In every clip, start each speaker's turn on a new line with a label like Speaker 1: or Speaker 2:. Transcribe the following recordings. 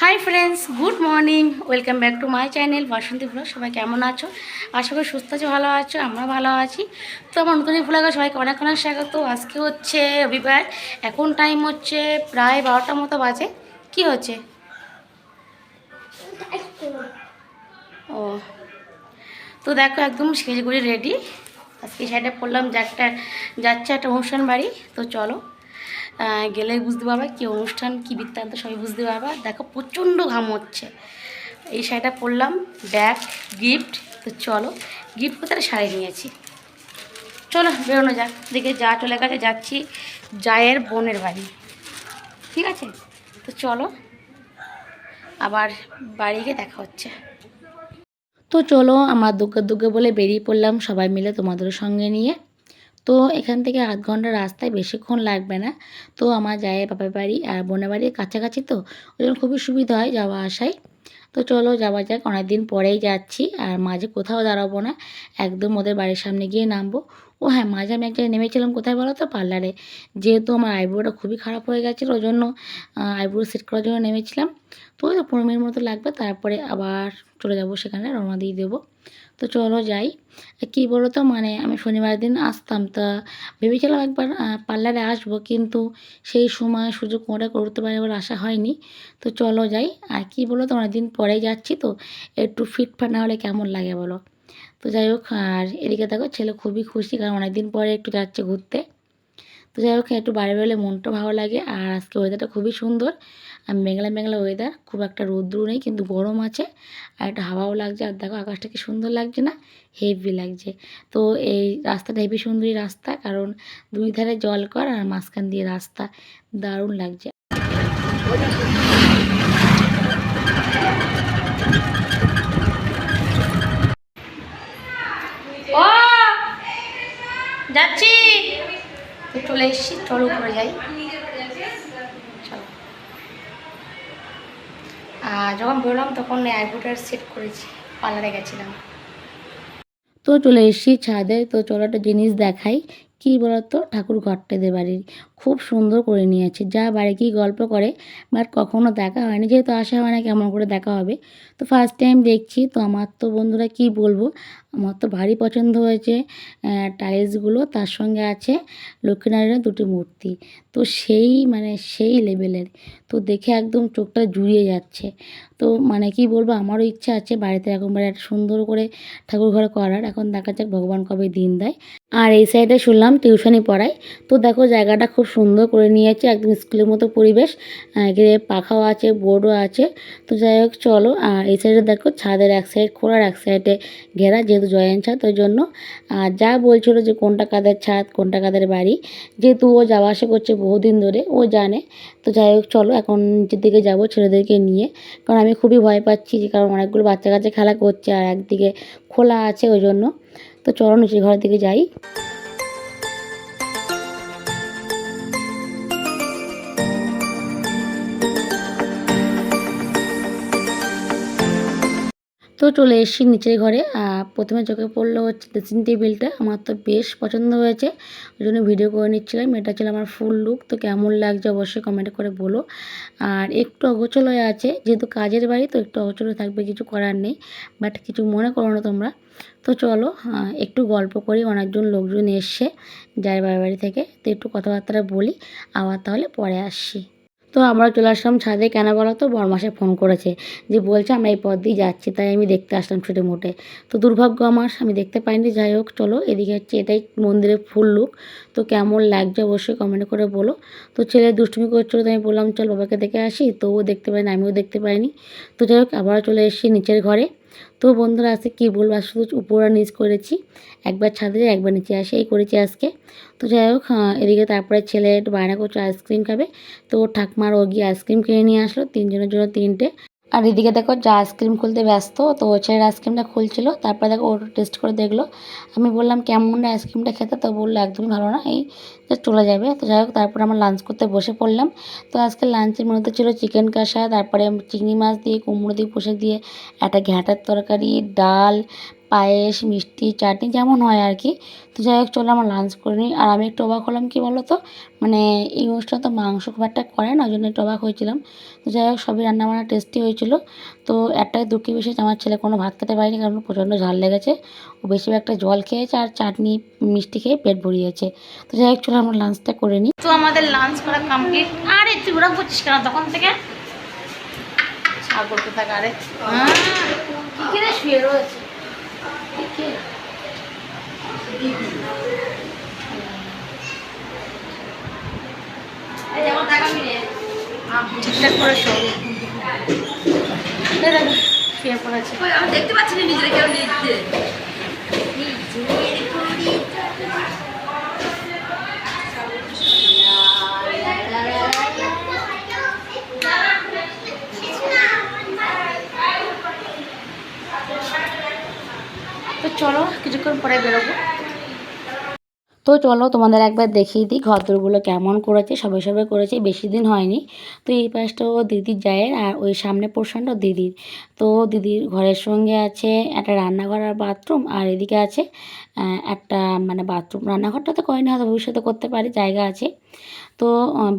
Speaker 1: Hi friends good morning welcome back to my channel Basanti blog সবাই কেমন আছো? আশা করি সুস্থ আছো, ভালো আছো আমরা ভালো আছি। তো আমার নতুন ভুলাগা সবাইকে অনেক অনেক স্বাগত। আজকে হচ্ছে রবিবার, এখন টাইম হচ্ছে প্রায় বারোটার মতো বাজে। কি হচ্ছে? ও। তো দেখো একদম সেজগুড়ি রেডি আজকে সাইডে পড়লাম যে একটা যাচ্ছে একটা অনুষ্ঠান বাড়ি। তো চলো। গেলেই বুঝতে পারবে কি অনুষ্ঠান, কি বৃত্তান্ত, সবই বুঝতে পারবে। দেখো, প্রচণ্ড ঘাম হচ্ছে। এই শাড়িটা পরলাম, ব্যাগ গিফট তো চলো গিফট কোথায়? শাড়ি নিয়েছি। চলো, বেরোনো যাক। দেখে যা চলে গেছে, যাচ্ছি জায়ের বোনের বাড়ি। ঠিক আছে? তো চলো, আবার বাড়ি গিয়ে দেখা হচ্ছে। তো চলো, আমরা দুগ্গে দুগ্গে বলে বেরিয়ে পড়লাম সবাই মিলে তোমাদের সঙ্গে নিয়ে। তো এখান থেকে আধ ঘণ্টা রাস্তায় বেশিক্ষণ লাগবে না। তো আমার যায় বাপের বাড়ি আর বোনের বাড়ির কাছাকাছি তো, ওই জন্য খুবই সুবিধা হয় যাওয়া আসায়। তো চলো যাওয়া যাক, অনেকদিন পরেই যাচ্ছি আর মাঝে কোথাও দাঁড়াবো না, একদম ওদের বাড়ির সামনে গিয়ে নামবো। ও হ্যাঁ মাঝে আমি এক জায়গায় নেমেছিলাম, কোথায় বলো তো? পার্লারে। যেহেতু আমার আইব্রোটা খুবই খারাপ হয়ে গেছিল, ওই জন্য আইব্রো সেট করার জন্য নেমেছিলাম। তো পনেরো মিনিট মতো লাগবে, তারপরে আবার চলে যাব সেখানে, রওনা দিয়ে দেবো। তো চলো যাই। কি বলো তো মানে আমি শনিবার দিন আসতাম, তা ভেবেছিলাম একবার পার্লারে আসব, কিন্তু সেই সময় সুযোগ করে করতে পারে এবার আসা হয়নি। তো চলো যাই, আর কি বলো তো অনেকদিন পরে যাচ্ছি তো, একটু ফিট ফাট না হলে কেমন লাগে বলো। তো যাই হোক, আর এদিকে দেখো, ছেলে খুবই খুশি, কারণ অনেকদিন পরে একটু যাচ্ছে ঘুরতে। তো যাই হোক একটু বাইরে বেরোলে মনটা ভালো লাগে। আর আজকে ওয়েদারটা খুবই সুন্দর। আর মেঘলা মেঘলা ওয়েদার খুব একটা রৌদ্র নেই, কিন্তু গরম আছে। আর একটা হাওয়াও লাগছে। আর দেখো, আকাশটা কি সুন্দর লাগছে না? হেভি লাগছে। তো এই রাস্তাটা হেভি সুন্দরী রাস্তা, কারণ দুই ধারে জল কর আর মাঝখান দিয়ে রাস্তা। দারুণ লাগছে। যাচ্ছি। চলে এসেছি, চলো উপরে যাই। চলো। যখন বললাম তখন আইব্রোটার সেট করেছি, পার্লারে গেছিলাম। তো চলে এসেছি ছাদে, তো চলো একটা জিনিস দেখাই। কী বলতো? ঠাকুর ঘরটাদের বাড়ির খুব সুন্দর করে নিয়েছে। যা বাড়ি গিয়ে গল্প করে বাট কখনো দেখা হয়নি। যেহেতু আসা হয় না, কেমন করে দেখা হবে? তো ফার্স্ট টাইম দেখছি। তো আমার তো বন্ধুরা কি বলব? আমার তো ভারী পছন্দ হয়েছে টাইলসগুলো তার সঙ্গে আছে লক্ষ্মীনারায়ণের দুটি মূর্তি। তো সেই মানে সেই লেভেলের তো দেখে একদম চোখটা জুড়িয়ে যাচ্ছে। তো মানে কি বলব? আমারও ইচ্ছা আছে বাড়িতে এরকমভাবে একটা সুন্দর করে ঠাকুর ঘর করার। এখন দেখা যাক ভগবান কবে দিন দেয়। আর এই সাইডে শুনলাম টিউশনি পড়ায়। তো দেখো জায়গাটা খুব সুন্দর করে নিয়েছে একদম স্কুলের মতো পরিবেশ। এখানে পাখাও আছে বোর্ডও আছে। তো যাই হোক, চলো। আর এই সাইডে দেখো ছাদের এক সাইড খোলার এক সাইডে ঘেরা যেহেতু জয়েন্ট ছাদ, ওই জন্য। আর যা বলছিল যে কোনটা কাদের ছাদ, কোনটা কাদের বাড়ি, যেহেতু ও যাওয়া আসা করছে বহুদিন ধরে, ও জানে। তো যাই হোক, চলো, এখন নিচের দিকে যাব ছেলেদেরকে নিয়ে। কারণ আমি খুবই ভয় পাচ্ছি যে, কারণ অনেকগুলো বাচ্চা কাচ্চা খেলা করছে আর একদিকে খোলা আছে ওই জন্য। তো চলো সেই ঘরের দিকে যাই। তো চলে এসেছি নিচের ঘরে। প্রথমে চোখে পড়ল হচ্ছে ড্রেসিং টেবিলটা আমার তো বেশ পছন্দ হয়েছে। ওই জন্য ভিডিও করে নিচ্ছিলাম। এটা ছিল আমার ফুল লুক তো কেমন লাগছে অবশ্যই কমেন্ট করে বলো। আর একটু অগোচল হয়ে আছে। যেহেতু কাজের বাড়ি, তো একটু অগোচল থাকবে কিছু করার নেই। বাট কিছু মনে করো না তোমরা। তো চলো একটু গল্প করি। অনেকজন লোকজন এসছে যার বাড়ি থেকে। তো একটু কথাবার্তা বলি। আবার তাহলে পরে আসছি। তো আমরা চলে আসলাম ছাদে। কেন বলো তো? বরমাসে ফোন করেছে যে বলছে, আমরা এই পথ দিয়ে যাচ্ছি, তাই আমি দেখতে আসলাম ছুটে মোটে। তো দুর্ভাগ্য আমার, আমি দেখতে পাইনি। যাই হোক, চলো এদিকে হচ্ছে এটাই মন্দিরের ফুল লুক তো কেমন লাগছে অবশ্যই কমেন্ট করে বলো। তো ছেলে দুষ্টুমি করছিল, তো আমি বললাম, চল বাবাকে দেখে আসি। তো ও দেখতে পাইনি আমিও দেখতে পাইনি তো যাই হোক আবার চলে এসেছি নিচের ঘরে। তো বন্ধুরা, আজকে কী বলব? আর শুধু উপর আর নিচ করেছি, একবার ছাদে একবার নিচে আসে, এই করেছি আজকে। তো যাই হোক এদিকে তারপরে ছেলে একটু বায়না করছে আইসক্রিম খাবে। তো ওর ঠাকমার ও গিয়ে আইসক্রিম কিনে নিয়ে আসলো, তিনজনের জন্য তিনটে। আর এদিকে দেখো যা আইসক্রিম খুলতে ব্যস্ত, তো ছেলের আইসক্রিমটা খুলছিল, তারপরে দেখো ওটা টেস্ট করে দেখল। আমি বললাম, কেমন আইসক্রিমটা খেতে? তো বলল, একদমই ভালো না, এই যে চলে যাবে। তো যাই হোক, তারপরে আমরা লাঞ্চ করতে বসে পড়লাম। তো আজকে লাঞ্চের মধ্যে ছিল চিকেন কষা, তারপরে চিংড়ি মাছ দিয়ে, কুমড়ো দিয়ে পুষে দিয়ে, একটা ঘ্যাঁটার তরকারি, ডাল পায়েস মিষ্টি চাটনি যেমন হয় আর কি। তো যাই হোক চলো আমার লাঞ্চ করে নিই। আর আমি একটু অবাক হলাম কী বলো তো মানে এই অনুষ্ঠান তো মাংস খুব একটা করে না ওই জন্য একটু অবাক হয়েছিলাম। তো যাই হোক সবই রান্নাবান্না টেস্টি হয়েছিল। তো একটাই দুঃখী বিশেষ আমার ছেলে কোনো ভাত খেতে পারেনি কারণ প্রচণ্ড ঝাল লেগেছে। ও বেশিরভাগ একটা জল খেয়েছে আর চাটনি মিষ্টি খেয়ে পেট ভরিয়েছে। তো যাই হোক চলো আমরা লাঞ্চটা করে নিই। তো আমাদের লাঞ্চ করা কমপ্লিট আরে তুই ওরা করছিস কেন? তখন থেকে ছাগল কোথায় আরে হ্যাঁ কি শুয়ে রয়েছে কি কি?
Speaker 2: এই যেমন দেখাবি রে
Speaker 1: ঠিকঠাক করে শো শুয়ে
Speaker 2: দেখতে পাচ্ছি না নিজেরা কেউ লিখতে
Speaker 1: কিছুক্ষণ পরে বেরোবো। তো চলো তোমাদের একবার দেখিয়ে দিই ঘরদোরগুলো কেমন করেছে, সবে সবে করেছে, বেশি দিন হয়নি। তো এই পাশটাও দিদির জায়ের আর ওই সামনে পোর্শনটাও দিদির। তো দিদির ঘরের সঙ্গে আছে একটা রান্নাঘর আর বাথরুম আর এদিকে আছে একটা মানে বাথরুম। রান্নাঘরটা তো করেনি হয়তো ভবিষ্যতে করতে পারি, জায়গা আছে। তো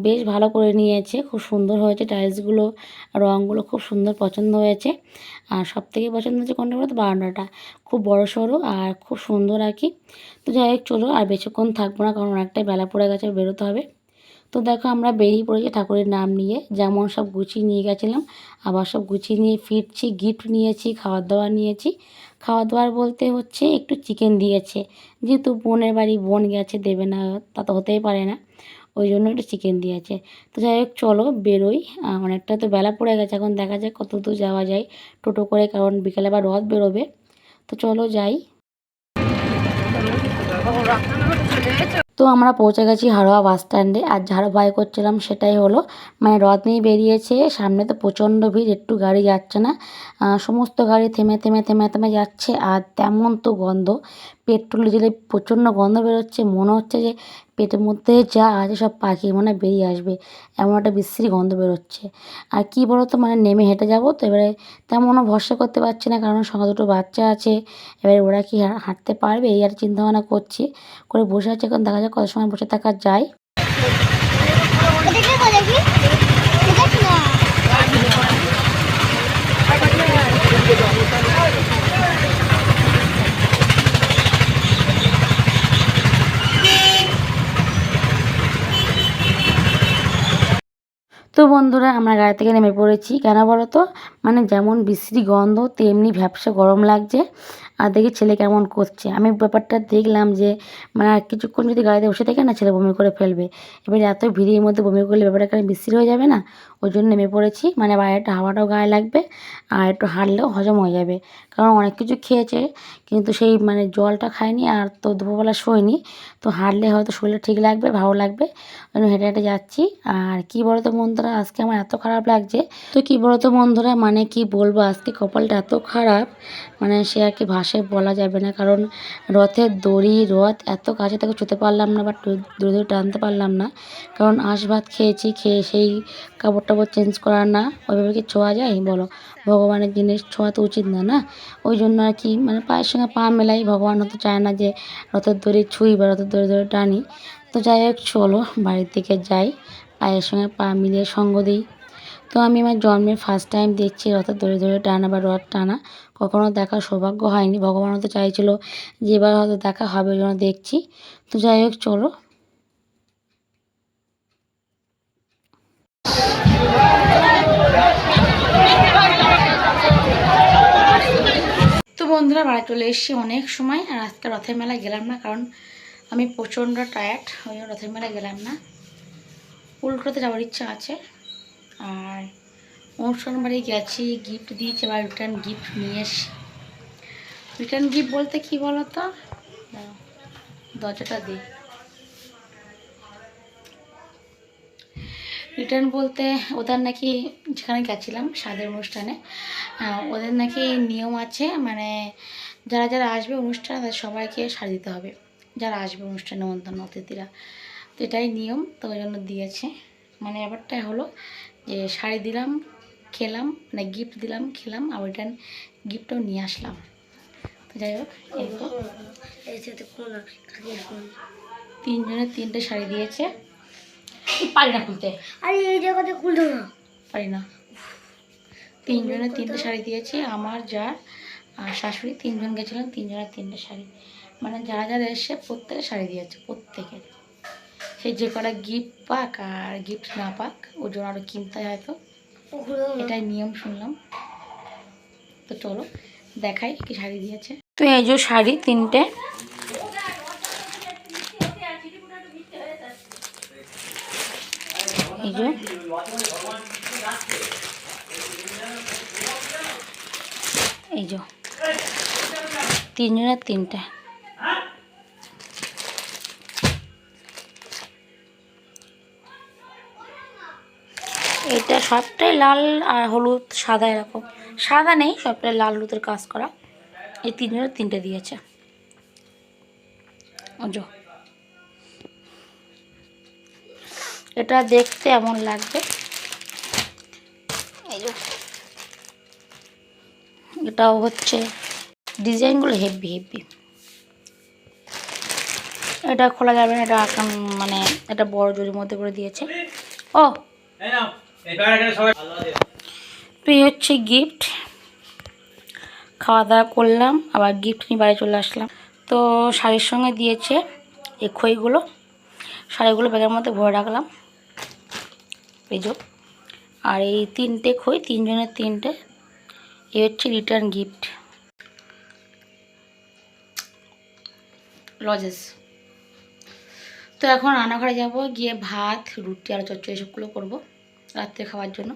Speaker 1: বেশ ভালো করে নিয়েছে। খুব সুন্দর হয়েছে টাইলসগুলো। রঙগুলো খুব সুন্দর পছন্দ হয়েছে। আর সব থেকে পছন্দ হয়েছে কোনটা বলতো? বারান্দাটা। খুব বড় সড়ো আর খুব সুন্দর আর কি। তো যাই হোক, চলো আর বেশিক্ষণ থাকব না কারণ অনেকটাই বেলা পড়ে গেছে, বেরোতে হবে। তো দেখো আমরা বেরিয়ে পড়েছি ঠাকুরের নাম নিয়ে। যেমন সব গুছিয়ে নিয়ে গেছিলাম, আবার সব গুছিয়ে নিয়ে ফিরছি গিফট নিয়েছি খাবার দাবার নিয়েছি। খাওয়া দাওয়ার বলতে হচ্ছে একটু চিকেন দিয়েছে। যেহেতু বোনের বাড়ি, বোন গেছে, দেবে না, তা তো হতেই পারে না। ওই জন্য একটু চিকেন দিয়েছে। তো যাই হোক, চলো বেরোই। অনেকটা তো বেলা পড়ে গেছে, এখন দেখা যাক কত দূর যাওয়া যায় টোটো করে, কারণ বিকেলে আবার রথ বেরোবে। তো চলো যাই। তো আমরা পৌঁছে গেছি হাড়োয়া বাস স্ট্যান্ডে আর যারা ভয় করছিলাম সেটাই হলো মানে রথ নিয়ে বেরিয়েছে, সামনে তো প্রচণ্ড ভিড়, একটু গাড়ি যাচ্ছে না। সমস্ত গাড়ি থেমে থেমে থেমে থেমে যাচ্ছে, আর তেমন তো গন্ধ। পেট্রোল ডিজেলে প্রচণ্ড গন্ধ বেরোচ্ছে, মনে হচ্ছে যে পেটের মধ্যে যা আছে সব পাখি মনে বেরিয়ে আসবে, এমন একটা বিশ্রী গন্ধ বেরোচ্ছে। আর কি বলো তো মানে নেমে হেঁটে যাব তো, এবারে তেমনও ভরসা করতে পারছি না, কারণ সঙ্গে দুটো বাচ্চা আছে, এবারে ওরা কি হাঁটতে পারবে এই আর চিন্তা ভাবনা করছি, করে বসে আছে এখন, দেখা যাক কত সময় বসে থাকা যায়। তো বন্ধুরা, আমরা গাড়ি থেকে নেমে পড়েছি। কেন বলো তো? মানে যেমন বিশ্রী গন্ধ, তেমনি ভ্যাপসা গরম লাগছে। আর দেখি ছেলে কেমন করছে। আমি ব্যাপারটা দেখলাম যে মানে আর কিছুক্ষণ যদি গাড়িতে বসে থাকে না, ছেলে বমি করে ফেলবে। এবার এত ভিড়ের মধ্যে বমি করলে ব্যাপারটা কারণ বিশ্রী হয়ে যাবে না? ওই জন্য নেমে পড়েছি। মানে বাইরেটা হাওয়াটাও গায়ে লাগবে আর একটু হাঁটলেও হজম হয়ে যাবে। কারণ অনেক কিছু খেয়েছে, কিন্তু সেই মানে জলটা খায়নি আর তো দুপুরবেলা শোয়নি। তো হাঁটলে হয়তো শরীরে ঠিক লাগবে, ভালো লাগবে। ওই জন্য হেঁটে হেঁটে যাচ্ছি। আর কি বলো তো বন্ধুরা, আজকে আমার এত খারাপ লাগছে। তো কি বলো তো বন্ধুরা মানে কি বলব, আজকে কপালটা এত খারাপ মানে সে আর কি ভাষায় বলা যাবে না। কারণ রথের দড়ি, রথ এত কাছে তাকে ছুতে পারলাম না বা দূরে দূরে টানতে পারলাম না। কারণ আঁশ ভাত খেয়েছি, খেয়ে সেই কাপড় টাপড় চেঞ্জ করার না। ওইভাবে কি ছোঁয়া যায়? বলো। ভগবানের জিনিস ছোঁয়া তো উচিত না না? ওই জন্য আর কি মানে পায়ের সঙ্গে পা মেলাই ভগবান হয়তো চায় না যে রথের দড়ি ছুঁই বা রথের দড়ি ধরে টানি। তো যাই হোক, চলো বাড়ির দিকে যাই। পায়ের সঙ্গে পা মিলিয়ে সঙ্গ দিই। তো আমি আমার জন্মের ফার্স্ট টাইম দেখছি রথের দড়ি ধরে টানা বা রথ টানা। কখনও দেখার সৌভাগ্য হয়নি। ভগবান হয়তো চাইছিল যে এবার হয়তো দেখা হবে জন্য দেখছি। তো যাই হোক, চলো। তো বন্ধুরা, বাড়ি চলে এসেছি অনেক সময়, আর আজকে রথের মেলায় গেলাম না, কারণ আমি প্রচণ্ড টায়ার্ড ওই রথের মেলায় গেলাম না। উল্টোতে যাওয়ার ইচ্ছা আছে। আর অনুষ্ঠান বাড়ি গেছি গিফট দিয়েছে বা রিটার্ন গিফট নিয়ে এসছি রিটার্ন গিফট বলতে কি বলো তো দরজাটা দিই রিটার্ন বলতে ওদের নাকি যেখানে গেছিলাম স্বাদের অনুষ্ঠানে ওদের নাকি নিয়ম আছে মানে যারা যারা আসবে অনুষ্ঠানে তাদের সবাইকে শাড়ি দিতে হবে। যারা আসবে অনুষ্ঠানে নেমন্তন্ন অতিথিরা। তো এটাই নিয়ম, তো ওই জন্য দিয়েছে। মানে ব্যাপারটা হলো যে শাড়ি দিলাম খেলাম মানে গিফট দিলাম খেলাম আর রিটার্ন গিফটও নিয়ে আসলাম। তো যাই হোক তিনজনে তিনটে শাড়ি দিয়েছে। পারি না খুলতে।
Speaker 2: আরে এই জায়গাতে খুলতো না।
Speaker 1: পারি না। তিনজনে তিনটে শাড়ি দিয়েছি আমার যা আর শাশুড়ি তিনজন গেছিলেন তিনজনের তিনটে শাড়ি। মানে যারা যারা এসে প্রত্যেকে শাড়ি দিয়েছে প্রত্যেকের সে যে কটা গিফট পাক আর গিফট না পাক ওর জন্য আরও কিনতে হয় হয়তো এটাই নিয়ম শুনলাম। তো চলো, দেখাই কি শাড়ি দিয়েছে। তো এই যে শাড়ি তিনটে। এই যে। এই যে। তিনজনের তিনটে। এটা সবটাই লাল আর হলুদ, সাদা এরকম। সাদা নেই, সবটাই লাল হলুদের কাজ করা। এই তিনজনের তিনটে দিয়েছে। এটা দেখতে এমন লাগবে। এই এটাও হচ্ছে ডিজাইনগুলো হেভি হেভি। এটা খোলা যাবে না, এটা মানে এটা বড় জরির মধ্যে করে দিয়েছে। ও! তো হচ্ছে গিফট খাওয়া দাওয়া করলাম, আবার গিফট নিয়ে বাড়ি চলে আসলাম। তো শাড়ির সঙ্গে দিয়েছে এই খইগুলো। শাড়িগুলো ব্যাগের মধ্যে ভরে রাখলাম। এই আর এই তিনটে খই, তিনজনের তিনটে এই হচ্ছে রিটার্ন গিফট লজেস। তো এখন রান্নাঘরে যাব, গিয়ে ভাত, রুটি আর চচ্চড়ি, এসবগুলো করব। রাত্রে খাওয়ার জন্য।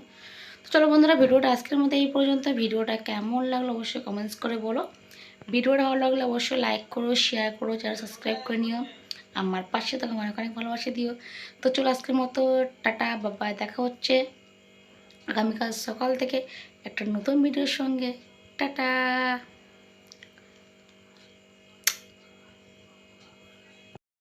Speaker 1: তো চলো বন্ধুরা, ভিডিওটা আজকের মধ্যে এই পর্যন্ত। ভিডিওটা কেমন লাগল অবশ্যই কমেন্টস করে বলো। ভিডিওটা ভালো লাগলে অবশ্যই লাইক করো শেয়ার করো, যারা সাবস্ক্রাইব করে নিও। আমার পাশে তোমাকে অনেক অনেক ভালোবাসা দিও। তো চলো আজকের মতো, টাটা বাবা দেখা হচ্ছে আগামীকাল সকাল থেকে একটা নতুন ভিডিওর সঙ্গে। টাটা!